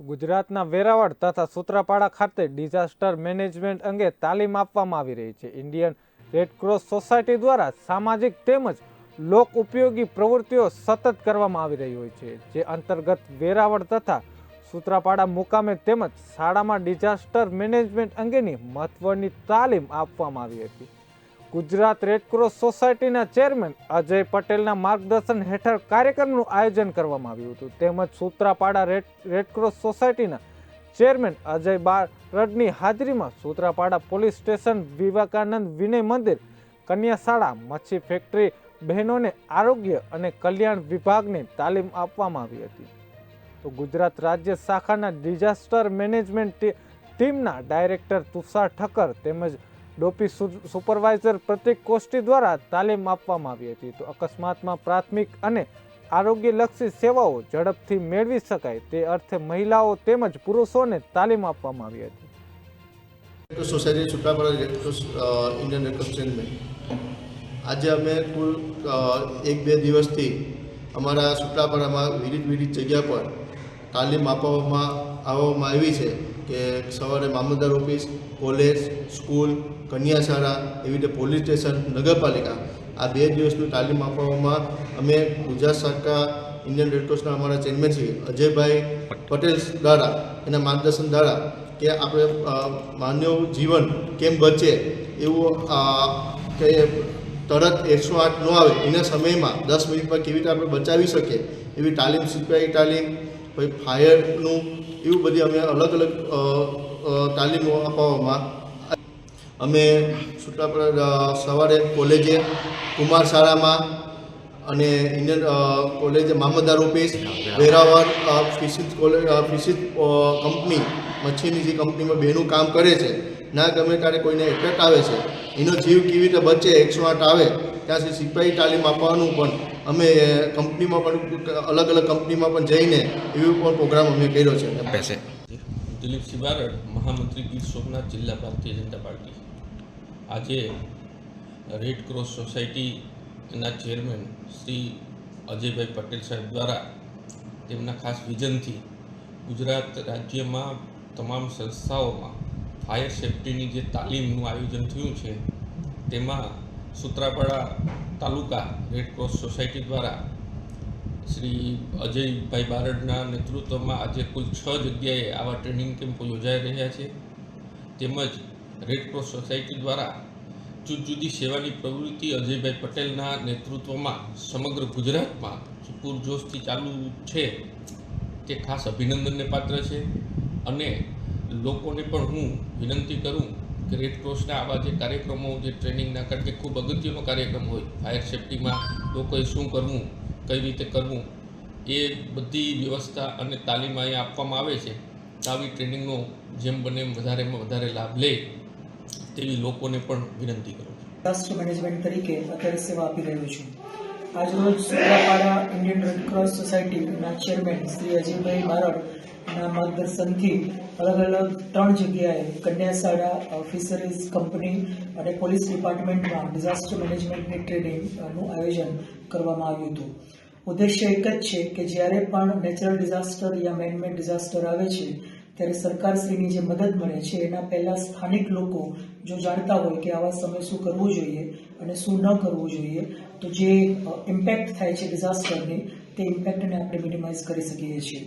ગુજરાતના વેરાવળ તથા સૂત્રાપાડા ખાતે ડિઝાસ્ટર મેનેજમેન્ટ અંગે તાલીમ આપવામાં આવી રહી છે. ઇન્ડિયન રેડક્રોસ સોસાયટી દ્વારા સામાજિક તેમજ લોક ઉપયોગી પ્રવૃત્તિઓ સતત કરવામાં આવી રહી હોય છે, જે અંતર્ગત વેરાવળ તથા સૂત્રાપાડા મુકામે તેમજ શાળામાં ડિઝાસ્ટર મેનેજમેન્ટ અંગેની મહત્વની તાલીમ આપવામાં આવી હતી. ગુજરાત રેડક્રોસ સોસાયટીના ચેરમેન અજય પટેલના માર્ગદર્શન હેઠળ કાર્યક્રમનું આયોજન કરવામાં આવ્યું હતું. તેમજ સૂત્રાપાડા રેડ રેડક્રોસ સોસાયટીના ચેરમેન અજય બારડની હાજરીમાં સૂત્રાપાડા પોલીસ સ્ટેશન વિવેકાનંદ વિનય મંદિર કન્યા શાળા મચ્છી ફેક્ટરી બહેનોને આરોગ્ય અને કલ્યાણ વિભાગની તાલીમ આપવામાં આવી હતી. તો ગુજરાત રાજ્ય શાખાના ડિઝાસ્ટર મેનેજમેન્ટ ટીમના ડાયરેક્ટર તુષાર ઠક્કર તેમજ ડોપી સુપરવાઇઝર પ્રતિક કોષ્ટી દ્વારા તાલીમ આપવામાં આવી હતી. તો અકસ્માતમાં પ્રાથમિક અને આરોગ્યલક્ષી સેવાઓ ઝડપથી મેળવી શકાય તે અર્થે મહિલાઓ તેમજ પુરુષોને તાલીમ આપવામાં આવી હતી. સોસાયટી છૂટાપરા રેડ ઇન્ડિયન રેડ ક્રોસ આજે અમે કુલ એક બે દિવસથી અમારા છૂટાપડામાં વિવિધ વિવિધ જગ્યા પર તાલીમ આપવામાં આવવામાં આવી છે કે સવારે મામલતદાર ઓફિસ, કોલેજ, સ્કૂલ કન્યા શાળા એવી રીતે પોલીસ સ્ટેશન, નગરપાલિકા આ બે દિવસની તાલીમ આપવામાં અમે ગુજરાત સરકાર, ઇન્ડિયન રેડક્રોસના અમારા ચેરમેન શ્રી અજયભાઈ પટેલ દ્વારા એના માર્ગદર્શન દ્વારા કે આપણે માનવ જીવન કેમ બચે એવું કે તરત એકસો આઠ ન આવે એના સમયમાં દસ મિનિટમાં કેવી રીતે આપણે બચાવી શકીએ એવી તાલીમ સિપાહી તાલીમ પછી ફાયરનું એવું બધી અમે અલગ અલગ તાલીમો આપવામાં અમે છૂટાપડા સવારે કોલેજે કુમાર શાળામાં અને ઇન્ડિયન કોલેજે મામદા ઓફિસ વેરાવર ફિશિસ કોલેજ ફિશિસ કંપની, મચ્છીની જે કંપનીમાં બેનું કામ કરે છે ના ગમે ત્યારે કોઈને એટેક આવે છે. એનો જીવ કેવી રીતે બચે એકસો આઠ આવે ત્યાંથી સુધી સિપાહી તાલીમ આપવાનું પણ અમે કંપનીમાં પણ અલગ અલગ કંપનીમાં પણ જઈને એવી પણ પ્રોગ્રામ અમે કર્યો છે. પૈસે દિલીપસિંહ બારડ મહામંત્રી ગીર સોમનાથ જિલ્લા ભારતીય જનતા પાર્ટી. આજે રેડ ક્રોસ સોસાયટીના ચેરમેન શ્રી અજયભાઈ પટેલ સાહેબ દ્વારા તેમના ખાસ વિઝનથી ગુજરાત રાજ્યમાં તમામ સંસ્થાઓમાં ફાયર સેફટીની જે તાલીમનું આયોજન થયું છે, તેમાં Sutrapada taluka red cross society દ્વારા શ્રી અજયભાઈ બારડના નેતૃત્વમાં આજે કુલ છ જગ્યાએ આવા ટ્રેનિંગ કેમ્પો યોજાઈ રહ્યા છે. તેમજ રેડક્રોસ સોસાયટી દ્વારા જુદી જુદી સેવાની પ્રવૃત્તિ અજયભાઈ પટેલના નેતૃત્વમાં સમગ્ર ગુજરાતમાં પૂરજોશથી ચાલુ છે, તે ખાસ અભિનંદનને પાત્ર છે. અને લોકોને પણ હું વિનંતી કરું કે રેડક્રોસના આવા જે કાર્યક્રમો, જે ટ્રેનિંગના કારણ કે ખૂબ અગત્યનો કાર્યક્રમ હોય ફાયર સેફટીમાં લોકોએ શું કરવું, કઈ રીતે કરવું, એ બધી વ્યવસ્થા અને તાલીમ અહીંયા આપવામાં આવે છે આવી ટ્રેનિંગનો જેમ બને એમ વધારેમાં વધારે લાભ લે તેવી લોકોને પણ વિનંતી કરું છું. મેનેજમેન્ટ તરીકે અત્યારે સેવા આપી રહ્યો છું. આજરોજ સુત્રાપાડા ઇન્ડિયન રેડક્રોસ સોસાયટીના ચેરમેન શ્રી અજયભાઈ બારડના માર્ગદર્શનથી અલગ અલગ ત્રણ જગ્યાએ કન્યાશાળા ફિશરીઝ કંપની અને પોલીસ ડિપાર્ટમેન્ટમાં ડિઝાસ્ટર મેનેજમેન્ટની ટ્રેનિંગનું આયોજન કરવામાં આવ્યું હતું. ઉદ્દેશ્ય એક જ છે કે જ્યારે પણ નેચરલ ડિઝાસ્ટર યા મેનમેડ ડિઝાસ્ટર આવે છે ત્યારે સરકારશ્રીની જે મદદ મળે છે, એના પહેલા સ્થાનિક લોકો જો જાણતા હોય કે આવા સમય શું કરવું જોઈએ અને શું ન કરવું જોઈએ, તો જે ઇમ્પેક્ટ થાય છે ડિઝાસ્ટરની તે ઇમ્પેક્ટને આપણે મિનિમાઇઝ કરી શકીએ છીએ.